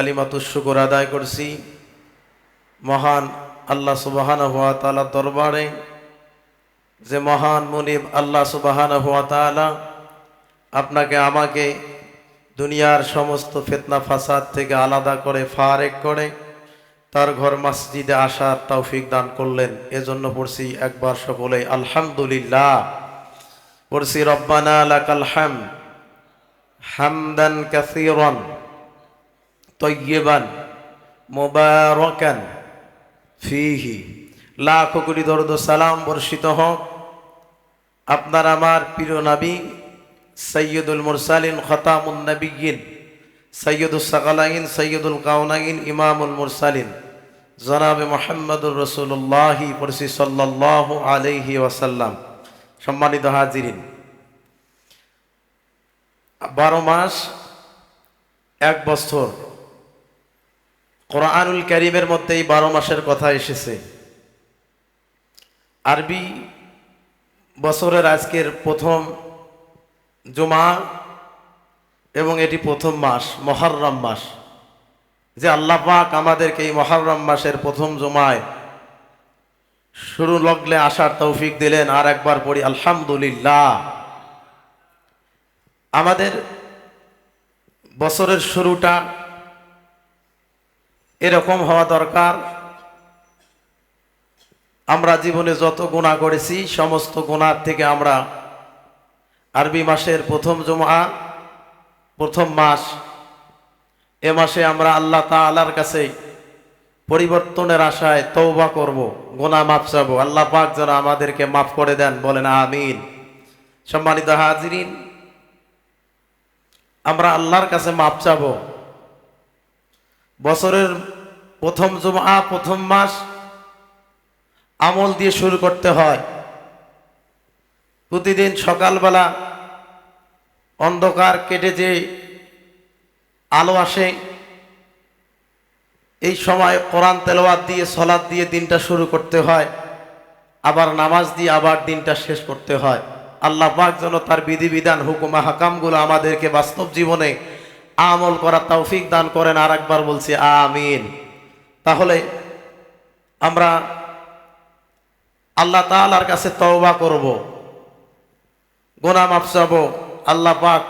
কালিমাতুর শুকুর আদায় করছি। মহান আল্লাহ সুবাহান হুয়া তালা দরবারে, যে মহান মুনিব আল্লাহ সুবাহান হুয়া তালা আপনাকে, আমাকে দুনিয়ার সমস্ত ফেতনা ফাসাদ থেকে আলাদা করে, ফারেক করে, তার ঘর মসজিদে আসার তৌফিক দান করলেন। এজন্য পড়ছি একবার সকলে, আলহামদুলিল্লাহ। পড়ছি, রব্বানা লাকাল হাম, হামদান কাসীরান। তৈবান মোবারকান ফিহি। লাখ কোটি দরদ সালাম বর্ষিত হোক। আপনার আমার প্রিয় নবী সৈয়দুল মুরসালিন, খতামুন নবীন সৈয়দুল সাকালাইন, সৈয়দুল কাউনাইন ইমামুল মুরসালিন। জনাবে মোহাম্মদুর রসুল্লাহি পরসি সাল্লাহ আলহি ওয়াসাল্লাম। সম্মানিত হাজিরিন, বারো মাস, এক বছর কোরআনুল করিমের মধ্যে এই বারো মাসের কথা এসেছে। আরবি বছরের আজকের প্রথম জুমা এবং এটি প্রথম মাস, মহরম মাস। যে আল্লাহ পাক আমাদেরকে এই মহরম মাসের প্রথম জুমায় শুরু লগলে আসার তৌফিক দিলেন, আর একবার পড়ি, আলহামদুলিল্লাহ। আমাদের বছরের শুরুটা এরকম হওয়া দরকার। আমরা জীবনে যত গুণা করেছি, সমস্ত গুণার থেকে আমরা আরবি মাসের প্রথম জমা প্রথম মাস, এ মাসে আমরা আল্লাহ তালার কাছে পরিবর্তনের আশায় তৌবা করব গোনা মাফ চাবো। আল্লাহ পাক যেন আমাদেরকে মাফ করে দেন, বলেন আমিন। সম্মানিত হাজিরিন, আমরা আল্লাহর কাছে মাপ চাবো। বছরের প্রথম জমা প্রথম মাস আমল দিয়ে শুরু করতে হয়। প্রতিদিন সকালবেলা অন্ধকার কেটে যে আলো আসে, এই সময় কোরআন তেলাওয়াত দিয়ে সলাদ দিয়ে দিনটা শুরু করতে হয়। আবার নামাজ দিয়ে আবার দিনটা শেষ করতে হয়। আল্লাহ পাক যেন তার বিধিবিধান, হুকুমা হাকামগুলো আমাদেরকে বাস্তব জীবনে আমল করার তৌফিক দান করেন আর একবার বলছি আমিন। তাহলে আমরা আল্লাহ তালার কাছে তওবা করব গোনা মাফ আল্লাহ পাক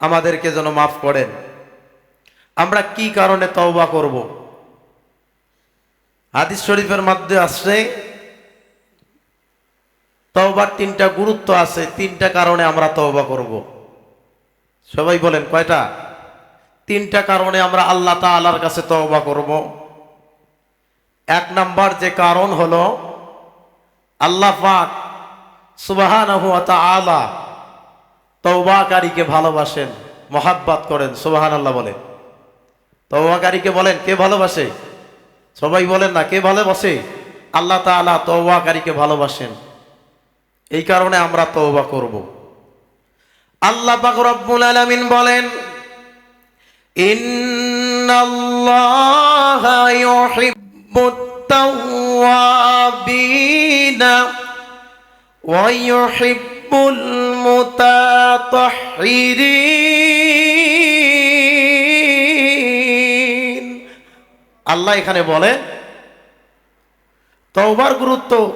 আমাদেরকে যেন মাফ করেন। আমরা কি কারণে তওবা করব? হাদিস শরীফের মধ্যে আসছে, তওবার তিনটা গুরুত্ব আছে, তিনটা কারণে আমরা তওবা করব। সবাই বলেন, কয়টা? তিনটা কারণে আমরা আল্লাহ তাআলার কাছে তওবা করব। এক নাম্বার যে কারণ হলো, আল্লাহ পাক সুবহানাহু ওয়া তাআলা তওবাকারীকে ভালোবাসেন, মহাব্বত করেন সুবাহান আল্লাহ বলেন। তওবাকারীকে বলেন, কে ভালোবাসে? সবাই বলেন, না, কে ভালোবাসে? আল্লাহ তাআলা তওবাকারীকে ভালোবাসেন। এই কারণে আমরা তওবা করব। আল্লাহ পাক রব্বুল আলামিন বলেন ইন্নাল্লাহা ইউহিব্বুত তাওয়াবিনা ওয়া ইউহিব্বুল মুতাতাহহিরিন আল্লাহ এখানে বলে, তওবার গুরুত্ব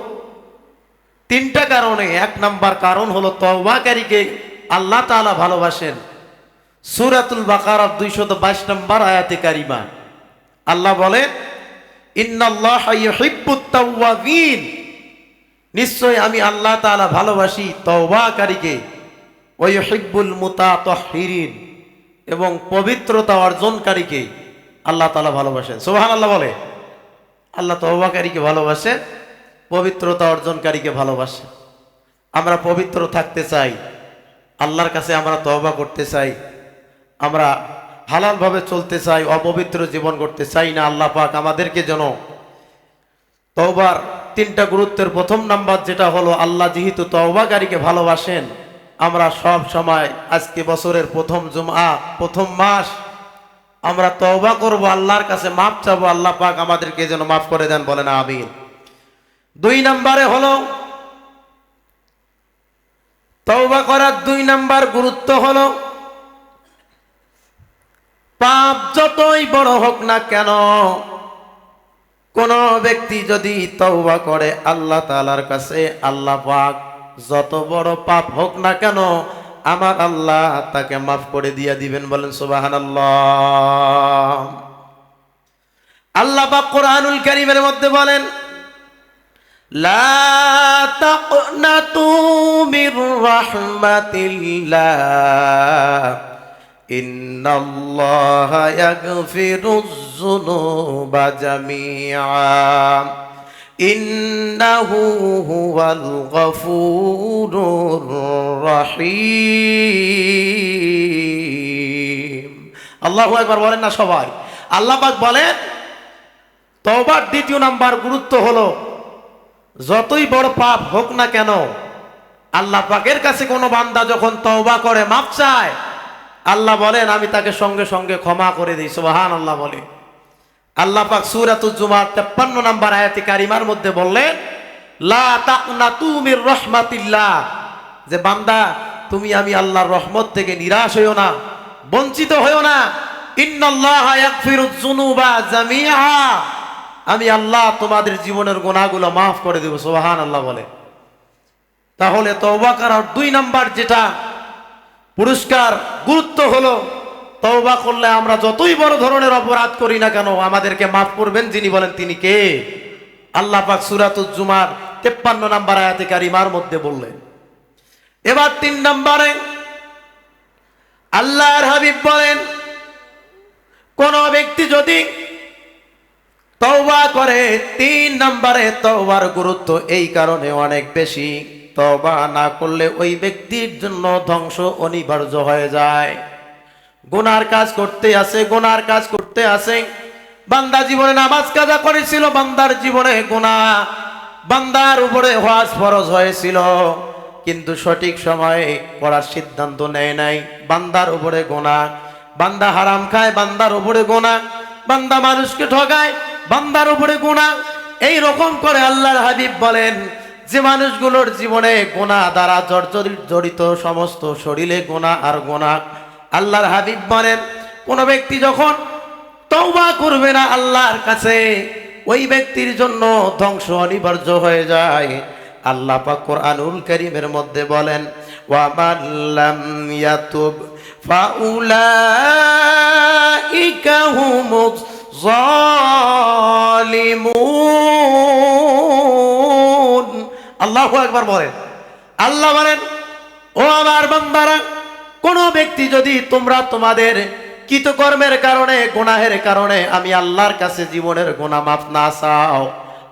তিনটা কারণে। এক নাম্বার কারণ হলো তওবাকারীকে আল্লাহ তাআলা ভালোবাসেন। সূরাতুল বাকারা 222 নম্বর আয়াতে কারিমা। আল্লাহ বলে, ইন্নাল্লাহা ইউহিব্বুত তাওয়াবিন। নিশ্চয় আমি আল্লাহ তাআলা ভালোবাসি তওবাকারীকে। ওয়া মুতা তহিরিন এবং পবিত্রতা অর্জনকারীকে আল্লাহ তাআলা ভালোবাসেন। সোহান আল্লাহ বলে, আল্লাহ তওবাকারীকে ভালোবাসেন পবিত্রতা অর্জনকারীকে ভালোবাসে। আমরা পবিত্র থাকতে চাই, আল্লাহর কাছে আমরা তওবা করতে চাই। আমরা হালালভাবে চলতে চাই, অপবিত্র জীবন করতে চাই না, আল্লাহ পাক আমাদেরকে যেন তওবার তিনটা গুরুত্বের প্রথম নাম্বার যেটা হলো, আল্লাহ যেহেতু তওবাকারীকে ভালোবাসেন, আমরা সব সময় আজকে বছরের প্রথম জুমা প্রথম মাস, আমরা তওবা করব, আল্লাহর কাছে মাপ চাবো, আল্লাহ পাক আমাদেরকে যেন মাফ করে দেন বলে না আমিন। দুই নম্বরে হলো, তওবা করার দুই নাম্বার গুরুত্ব হলো পাপ যতই বড় হোক না কেন, কোন ব্যক্তি যদি তওবা করে, আল্লাহ তাআলার কাছে আল্লাহ পাক যত বড় পাপ হোক না কেন, আমার আল্লাহ তাকে মাফ করে দিয়ে দিবেন বলেন সুবহানাল্লাহ। আল্লাহ পাক কোরআনুল কারীমের মধ্যে বলেন, লা রাহমাতিল্লাহ ইন্নাল্লাহা ইয়াগফিরুয যুনুবা জামিআ। ইন্নাহু হুয়াল গফুরুর রহিম। আল্লাহু আকবার বলেন না সবাই। আল্লাহ পাক বলেন, তওবার দ্বিতীয় নাম্বার গুরুত্ব হলো, যতই বড় পাপ হোক না কেন, আল্লাহ পাকের কাছে কোনো বান্দা যখন তওবা করে মাপ চায় আল্লাহ বলেন, আমি তাকে সঙ্গে সঙ্গে ক্ষমা করে দিই সুবাহান আল্লাহ বলে। আল্লাহ পাক সূরাতুল জুমার 53 নাম্বার আয়াতি কারিমার মধ্যে বললেন রাহমাতিল্লাহ। যে বান্দা, তুমি আমি আল্লাহর রহমত থেকে নিরাশ হইও না, বঞ্চিত হইও না। আমি আল্লাহ তোমাদের জীবনের গোনাগুলো মাফ করে দেব সুবহান আল্লাহ বলে। তাহলে তওবা করার দুই নাম্বার যেটা পুরস্কার, গুরুত্ব হলো, তওবা করলে আমরা যতই বড় ধরনের অপরাধ করি না কেন, আমাদেরকে মাফ করবেন যিনি বলেন তিনি কে? আল্লাহ পাক সূরাতুজ জুমার 53 নাম্বার আয়াতে মধ্যে বললেন, এবার তিন নম্বরে আল্লাহর হাবিব বলেন, কোন ব্যক্তি যদি তওবা করে, তিন নম্বরে তওবার গুরুত্ব এই কারণে অনেক বেশি। তওবা না করলে ওই ব্যক্তির জন্য ধ্বংস অনিবার্য হয়ে যায়। গুনার কাজ করতে আসে, গুনার কাজ করতে আসে। বান্দা জীবনে নামাজ কাজা করেছিল, বান্দার জীবনে গুনাহ, বান্দার উপরে হওয়াজ ফরজ হয়েছিল। কিন্তু সঠিক সময়ে পড়ার সিদ্ধান্ত নেয় নাই। বান্দার উপরে গোনা বান্দা হারাম খায়, বান্দার উপরে গোনা বান্দা মানুষকে ঠগায়, বান্দার উপরে গোনা এই রকম করে আল্লাহর হাবিব বলেন যে মানুষগুলোর জীবনে গোনা দ্বারা জড়িত সমস্ত শরীরে গোনা আর গোনা আল্লাহর হাবিব বলেন, কোন ব্যক্তি যখন তওবা করবে না আল্লাহর কাছে, ওই ব্যক্তির জন্য ধ্বংস অনিবার্য হয়ে যায়। আল্লাহ পাক কোরআনুল কারীমের মধ্যে বলেন ওয়া মাল্লাম ইয়াতুব ফাউলাইকা হুমুজ জালিমুন। আল্লাহু একবার বলেন। আল্লাহ বলেন, ও আমার বান্দারা, কোন ব্যক্তি যদি তোমরা তোমাদের কৃতকর্মের কারণে, গুনাহের কারণে আমি আল্লাহর কাছে জীবনের গুনাহ মাফ না চাও,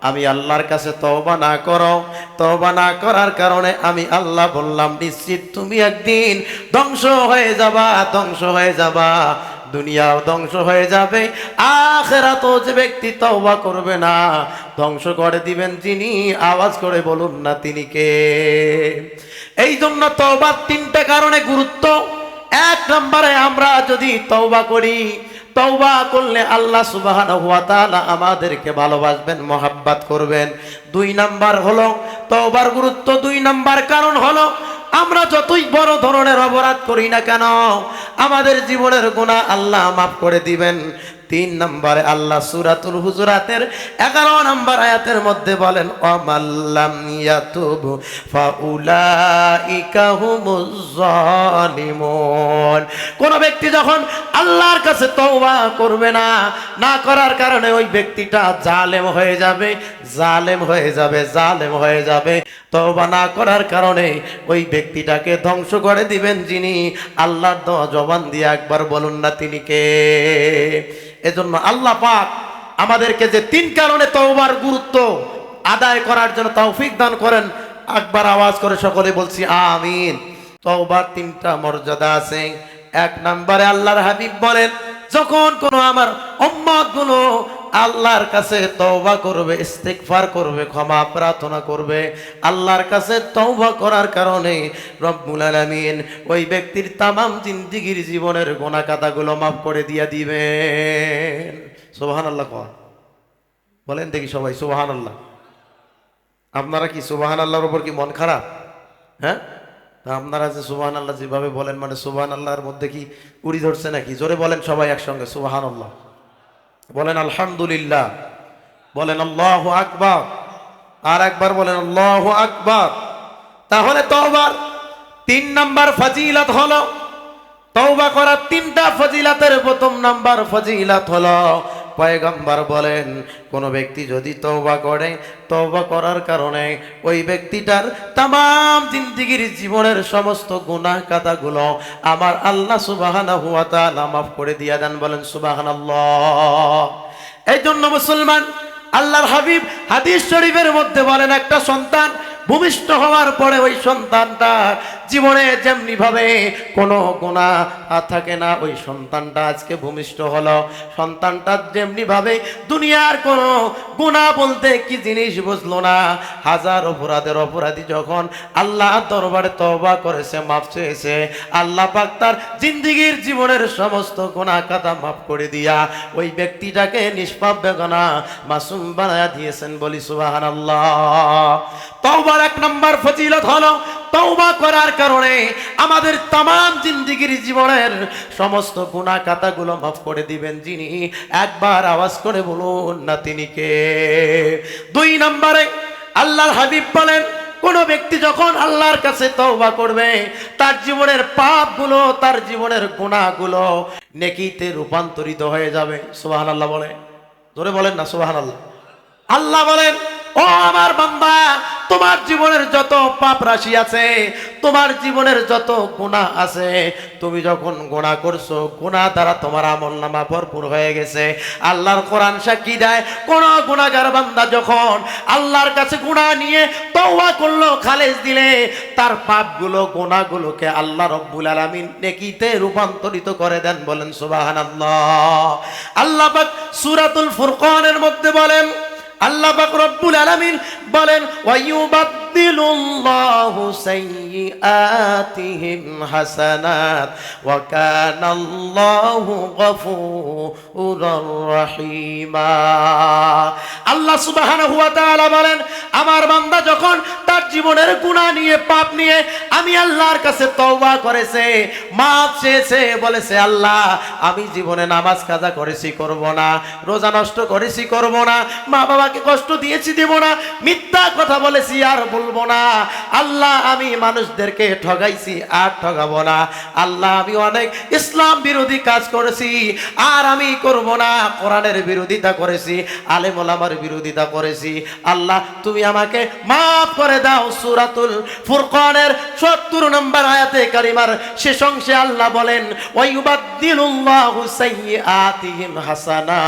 আমি আল্লাহর কাছে তওবা না করো, তওবা না করার কারণে আমি আল্লাহ বললাম, নিশ্চিত তুমি একদিন ধ্বংস হয়ে যাবা, ধ্বংস হয়ে যাবা। দুনিয়াও ধ্বংস হয়ে যাবে আখেরাতো যে ব্যক্তি তওবা করবে না, ধ্বংস করে দিবেন যিনি, আওয়াজ করে বলুন না তিনি কে? এই জন্য তওবার তিনটা কারণে গুরুত্ব। এক নম্বরে আমরা যদি তওবা করি, তওবা করলে আল্লাহ সুবহানাহু ওয়া তাআলা আমাদেরকে ভালোবাসবেন, মহাব্বাত করবেন। দুই নাম্বার হলো, তওবার গুরুত্ব। দুই নাম্বার কারণ হলো আমরা যতই বড় ধরনের অপরাধ করি না কেন, আমাদের জীবনের গুনাহ আল্লাহ মাফ করে দিবেন। তিন নম্বরে আল্লাহ সুরাতুল হুজুরাতের এগারো নম্বর আয়াতের মধ্যে বলেন কোন ব্যক্তি যখন আল্লাহর কাছে তওবা করবে না না করার কারণে ওই ব্যক্তিটা জালেম হয়ে যাবে, জালেম হয়ে যাবে, জালেম হয়ে যাবে। তওবা না করার কারণে ওই ব্যক্তিটাকে ধ্বংস করে দিবেন যিনি। আল্লাহর দেওয়া জবান দিয়ে একবার বলুন না তিনি কে? এজন্য আল্লাহ পাক আমাদেরকে যে তিন কারণে তওবার গুরুত্ব আদায় করার জন্য তৌফিক দান করেন, একবার আওয়াজ করে সকলে বলছি আমিন। তওবার তিনটা মর্যাদা আছে। এক নম্বরে আল্লাহর হাবিব বলেন যখন কোনো আমার উম্মতগুলো আল্লাহর কাছে তওবা করবে, ইস্তেগফার করবে, ক্ষমা প্রার্থনা করবে, আল্লাহর কাছে তওবা করার কারণে রব্বুল আলামিন ওই ব্যক্তির তামাম জিন্দিগির জীবনের গোনা কাতাগুলো মাফ করে দিয়ে দিবেন। সুবহানাল্লাহ কয় বলেন দেখি সবাই, সুবহানাল্লাহ। আপনারা কি সুবহানাল্লাহর উপর কি মন খারাপ? হ্যাঁ? আপনারা যে সুবাহান আল্লাহ যেভাবে বলেন মানে সুবাহান আল্লাহর মধ্যে কি উড়ি ধরছে নাকি? জোরে বলেন সবাই একসঙ্গে সুবাহান আল্লাহ বলেন আলহামদুলিল্লাহ। বলেন আল্লাহ আকবার। আর একবার বলেন আল্লাহ আকবার। তাহলে তওবার তিন নাম্বার ফজিলত হলো, তওবা করার তিনটা ফজিলাতের প্রথম নাম্বার ফজিলাত হলো পয়গম্বর বলেন, কোন ব্যক্তি যদি তওবা করে, তওবা করার কারণে ওই ব্যক্তিটার তাম জিন্দিগির জীবনের সমস্ত গুনাহ কাতাগুলো আমার আল্লাহ সুবাহানা ওয়া তাআলা মাফ করে দিয়া দেন বলেন সুবহানাল্লাহ। এই জন্য মুসলমান, আল্লাহর হাবিব হাদিস শরীফের মধ্যে বলেন, একটা সন্তান ভূমিষ্ঠ হওয়ার পরে ওই সন্তানটা জীবনে যেমনি ভাবে কোনো গোনা থাকে না, ওই সন্তানটা আজকে ভূমিষ্ঠ হলো। সন্তানটা যেমনি ভাবে দুনিয়ার কোনো গুণা বলতে কি জিনিস বুঝলো না। হাজার অপরাধের অপরাধী যখন আল্লাহ দরবারে তওবা করেছে, মাফ চেয়েছে, আল্লাহ পাক তার জিন্দিগির জীবনের সমস্ত গোনা কাতা মাফ করে দিয়া ওই ব্যক্তিটাকে নিষ্পাপ বেগনা মাসুম বানায়া দিয়েছেন বলি সুবাহান আল্লাহ তওবার এক নম্বর ফজিলত হলো তওবা করার কারণে আমাদের তাম জিন্দিগির জীবনের সমস্ত গুণা কাতাগুলো মাফ করে দিবেন যিনি। একবার আওয়াজ করে বলুন, না তিনি কে? দুই নম্বরে আল্লাহর হাবিব বলেন, কোন ব্যক্তি যখন আল্লাহর কাছে তওবা করবে, তার জীবনের পাপগুলো, তার জীবনের গুণাগুলো নেকিতে রূপান্তরিত হয়ে যাবে। সুবহানাল্লাহ বলে জোরে বলেন না, সুবহানাল্লাহ। আল্লাহ বলেন ও আমার বান্দা, তোমার জীবনের যত পাপ রাশি আছে, তোমার জীবনের যত গুণা আছে, তুমি যখন গুণা করছ গুণা দ্বারা তোমার আমল নামা ভরপুর হয়ে গেছে। আল্লাহর কোরআন সাক্ষী দেয়, কোন গুণাগার বান্দা যখন আল্লাহর কাছে গুণা নিয়ে তওবা করল, খালেজ দিলে, তার পাপগুলো গুণাগুলোকে আল্লাহ রব্বুল আলামিন নেকিতে রূপান্তরিত করে দেন, বলেন সুবহানাল্লাহ। আল্লাহ পাক সূরাতুল ফুরকানের মধ্যে বলেন আল্লাহ পাক রব্বুল আলামিন বলেন আল্লাহ সুবহানাহু ওয়া তাআলা বলেন, আমার বান্দা যখন তার জীবনের গুনাহ নিয়ে, পাপ নিয়ে আমি আল্লাহর কাছে তওবা করেছে, মাফ চেয়েছে, বলেছে, আল্লাহ, আমি জীবনে নামাজ কাজা করেছি, করব না, রোজা নষ্ট করেছি, করব না মা বাবাকে কষ্ট দিয়েছি, দেব না, মিথ্যা কথা বলেছি, আর বলব না। আল্লাহ, আমি মানুষদেরকে ঠগাইছি আর ঠগাবো না। আল্লাহ, আমি অনেক ইসলাম বিরোধী কাজ করেছি আর আমি করব না। কোরআনের বিরোধিতা করেছি, আলেম ওলামার বিরোধিতা করেছি। আল্লাহ, তুমি আমাকে মাফ করে দাও সূরাতুল ফুরকানের 70 নম্বর আয়াতে কারিমার শেষ অংশে আল্লাহ বলেন হাসানা।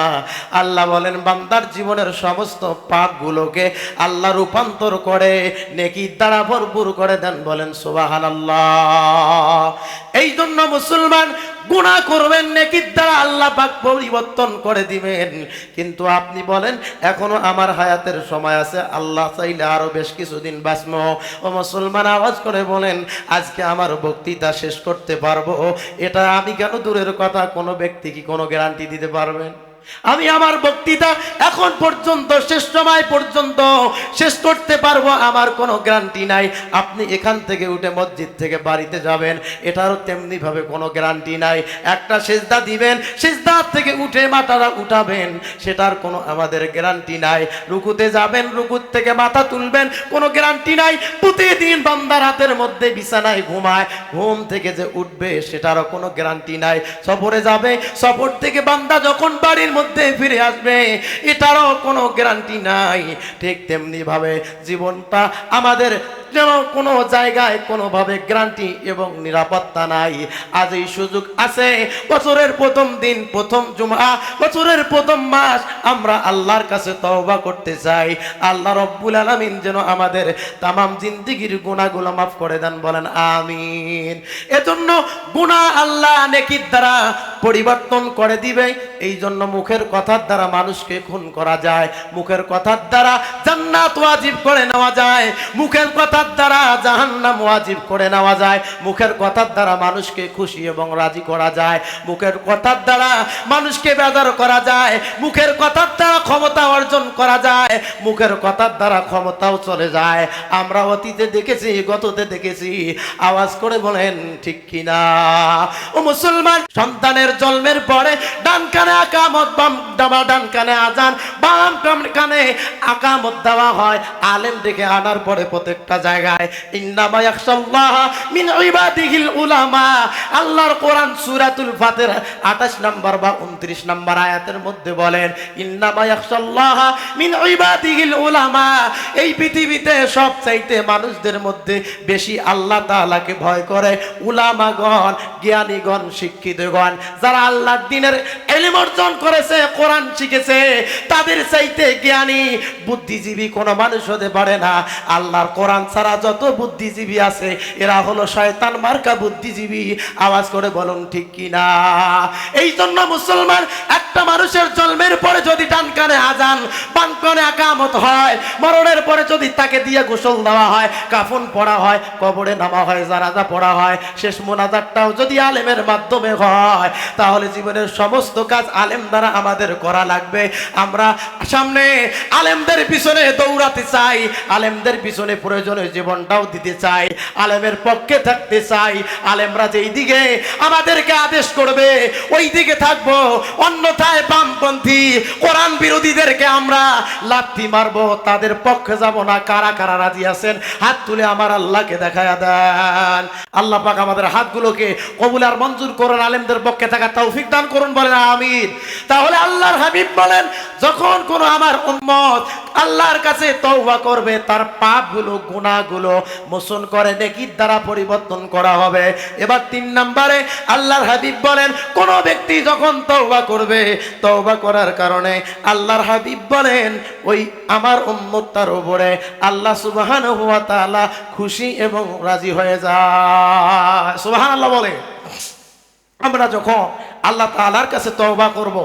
আল্লাহ বলেন, বান্দার জীবনের সমস্ত পাপগুলোকে আল্লাহ রূপান্তর করে নেকি দ্বারা ভরপুর করে দেন, বলেন, সুবহানাল্লাহ। এই জন্য মুসলমান গুনাহ করবেন নেকির দ্বারা আল্লাহ পাক পরিবর্তন করে দিবেন। কিন্তু আপনি বলেন, এখনও আমার হায়াতের সময় আছে, আল্লাহ চাইলে আরও বেশ কিছুদিন বাঁচব। ও মুসলমান, আওয়াজ করে বলেন, আজকে আমার বক্তৃতা শেষ করতে পারব। এটা আমি কেন দূরের কথা, কোনো ব্যক্তি কি কোনো গ্যারান্টি দিতে পারবেন? আমি আমার বক্তৃতা এখন পর্যন্ত, শেষ সময় পর্যন্ত শেষ করতে পারব, আমার কোনো গ্যারান্টি নাই। আপনি এখান থেকে উঠে মসজিদ থেকে বাড়িতে যাবেন, এটারও তেমনি ভাবে কোনো গ্যারান্টি নাই। একটা সেজদা দিবেন, সেজদা থেকে উঠে মাথাটা উঠাবেন, সেটার কোনো আমাদের গ্যারান্টি নাই। রুকুতে যাবেন রুকুত থেকে মাথা তুলবেন, কোনো গ্যারান্টি নাই। প্রতিদিন বান্দার হাতের মধ্যে বিছানায় ঘুমায়, ঘুম থেকে যে উঠবে, সেটারও কোনো গ্যারান্টি নাই। সফরে যাবে, সফর থেকে বান্দা যখন বাড়ির মধ্যে ফিরে আসবে, এটারও কোনো গ্যারান্টি নাই। ঠিক তেমনি ভাবে জীবনটা আমাদের যেন কোনো জায়গায় কোনোভাবে গ্যারান্টি এবং নিরাপত্তা নাই। আজ এই সুযোগ আছে, বছরের প্রথম দিন, প্রথম জুমা বছরের প্রথম মাস, আমরা আল্লাহর কাছে তওবা করতে চাই। আল্লাহ রব্বুল আলামিন যেন আমাদের তামাম জিন্দিগির গুণাগুলো মাফ করে দেন, বলেন আমিন। এজন্য গুনাহ আল্লাহ নেকির দ্বারা পরিবর্তন করে দিবে এই জন্য মুখ মুখের কথার দ্বারা মানুষকে খুন করা যায়। মুখের কথার দ্বারা জান্নাত ওয়াজিব করে নেওয়া যায়। মুখের কথার দ্বারা জাহান্নাম ওয়াজিব করে নেওয়া যায়। মুখের কথার দ্বারা মানুষকে খুশি এবং রাজি করা যায়। মুখের কথার দ্বারা মানুষকে বেজার করা যায়। মুখের কথার দ্বারা ক্ষমতা অর্জন করা যায়। মুখের কথার দ্বারা ক্ষমতাও চলে যায়। আমরা অতীতে দেখেছি, গততে দেখেছি। আওয়াজ করে বলেন, ঠিক কিনা? ও মুসলমান, সন্তানের জন্মের পরে ডান কানে আকামত বাম দাবা ডান কানে আজান, বাম কানে হয়। আলেম আনার পরে প্রত্যেকটা জায়গায়, ইন্নামা ইয়াখশাল্লাহ ইবাদিহিল উলামা। আল্লাহর কোরআন সূরাতুল ফাতিহা 28 নম্বর বা 29 নম্বর আয়াতের মধ্যে বলেন এই পৃথিবীতে সব চাইতে মানুষদের মধ্যে বেশি আল্লাহ তাআলাকে ভয় করে উলামাগণ, জ্ঞানীগণ, শিক্ষিতগণ, যারা আল্লাহর দিনের এলিম অর্জন করেছে কোরআন শিখেছে, তাদের চাইতে জ্ঞানী, বুদ্ধিজীবী কোনো মানুষ হতে পারে না। আল্লাহর কোরআন ছাড়া যত বুদ্ধিজীবী আছে, এরা হলো শয়তান মার্কা বুদ্ধিজীবী। আওয়াজ করে বলুন, ঠিক কি না? এই জন্য মুসলমান, একটা মানুষের জন্মের পরে যদি ডান কানে আজান বান কানে আকামত হয়, মরণের পরে যদি তাকে দিয়ে গোসল দেওয়া হয়, কাফন পড়া হয়, কবরে নামা হয়, জানাজা পড়া হয়, শেষ মোনাজারটাও যদি আলেমের মাধ্যমে হয়, তাহলে জীবনের সমস্ত কাজ আলেম দ্বারা আমাদের করা লাগবে। আমরা সামনে আলেমদের পিছনে দৌড়াতে চাই। আলেমদের পিছনে প্রয়োজনে জীবনটাও দিতে চাই। আলেমের পক্ষে থাকতে চাই। আলেমরা যেই দিকে আমাদেরকে আদেশ করবে, ওই দিকে থাকব। অন্যথায় বামপন্থী, কোরআন বিরোধীদেরকে আমরা লাথি মারবো। তাদের পক্ষে যাব না। কারা কারা রাজি আছেন? হাত তুলে আমার আল্লাহকে দেখায়া দেন। আল্লাহ পাক আমাদের হাতগুলোকে কবুল আর মঞ্জুর করুন। আলেমদের পক্ষে থাকা তৌফিক দান করুন বলেন, আমিন। তাহলে আল্লাহর হাবিব বলেন, যখন কোন আমার উম্মত আল্লাহর কাছে তওবা করবে, তার পাপগুলো, গুনাহগুলো মোচন করে, নেকির দ্বারা পরিবর্তন করা হবে। এবার তিন নম্বরে আল্লাহর হাবিব বলেন, কোন ব্যক্তি যখন তওবা করবে, তওবা করার কারণে আল্লাহর হাবিব বলেন, ওই আমার উম্মত তার উপরে আল্লাহ সুবহানাহু ওয়া তাআলা খুশি এবং রাজি হয়ে যায়। সুবহানাল্লাহ বলে, আমরা যখন আল্লাহ তালার কাছে তওবা করব।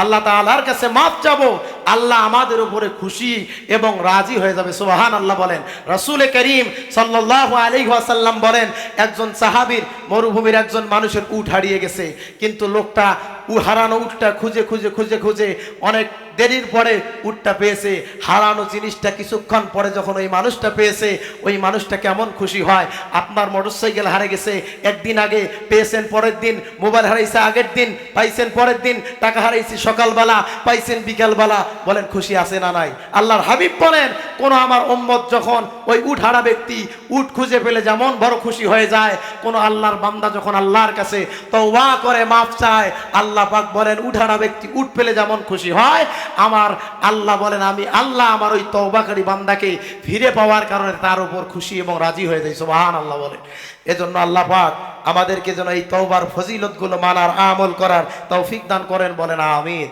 আল্লাহ তাআলার কাছে মাপ চাবো। আল্লাহ আমাদের উপরে খুশি এবং রাজি হয়ে যাবে। সুবহান আল্লাহ বলেন। রাসূল করিম সাল্লাল্লাহু আলাইহি ওয়াসাল্লাম বলেন, একজন সাহাবীর মরুভূমির একজন মানুষের উট হারিয়ে গেছে। কিন্তু লোকটা উ হারানো উটটা খুঁজে খুঁজে খুঁজে খুঁজে অনেক দেরির পরে উটটা পেয়েছে। হারানো জিনিসটা কিছুক্ষণ পরে যখন ওই মানুষটা পেয়েছে, ওই মানুষটা কেমন খুশি হয়? আপনার মোটরসাইকেল হারে গেছে। একদিন আগে পেয়েছেন পরের দিন, মোবাইল হারাইছে আগের দিন, পাইছেন পরের দিন, টাকা হারাইছি সকালবেলা পাইছেন বিকালবেলা, বলেন, খুশি আছে না নাই? আল্লাহর হাবিব বলেন, কোন আমার উম্মত যখন ওই উঠ হারা ব্যক্তি উঠ খুঁজে পেলে যেমন বড় খুশি হয়ে যায়, কোন আল্লাহর বান্দা যখন আল্লাহর কাছে তো ওয়া করে, মাফ চায়, আল্লাহ পাক বলেন উট হারা ব্যক্তি উঠ পেলে যেমন খুশি হয়, আমার আল্লাহ বলেন, আমি আল্লাহ আমার ওই তওবাকারী বান্দাকে ফিরে পাওয়ার কারণে তার উপর খুশি এবং রাজি হয়ে যায় সুবহান আল্লাহ বলে এজন্য আল্লাহ পাক আমাদেরকে যেন এই তওবার ফজিলতগুলো মানার আমল করার তৌফিক দান করেন, বলেন আমিন।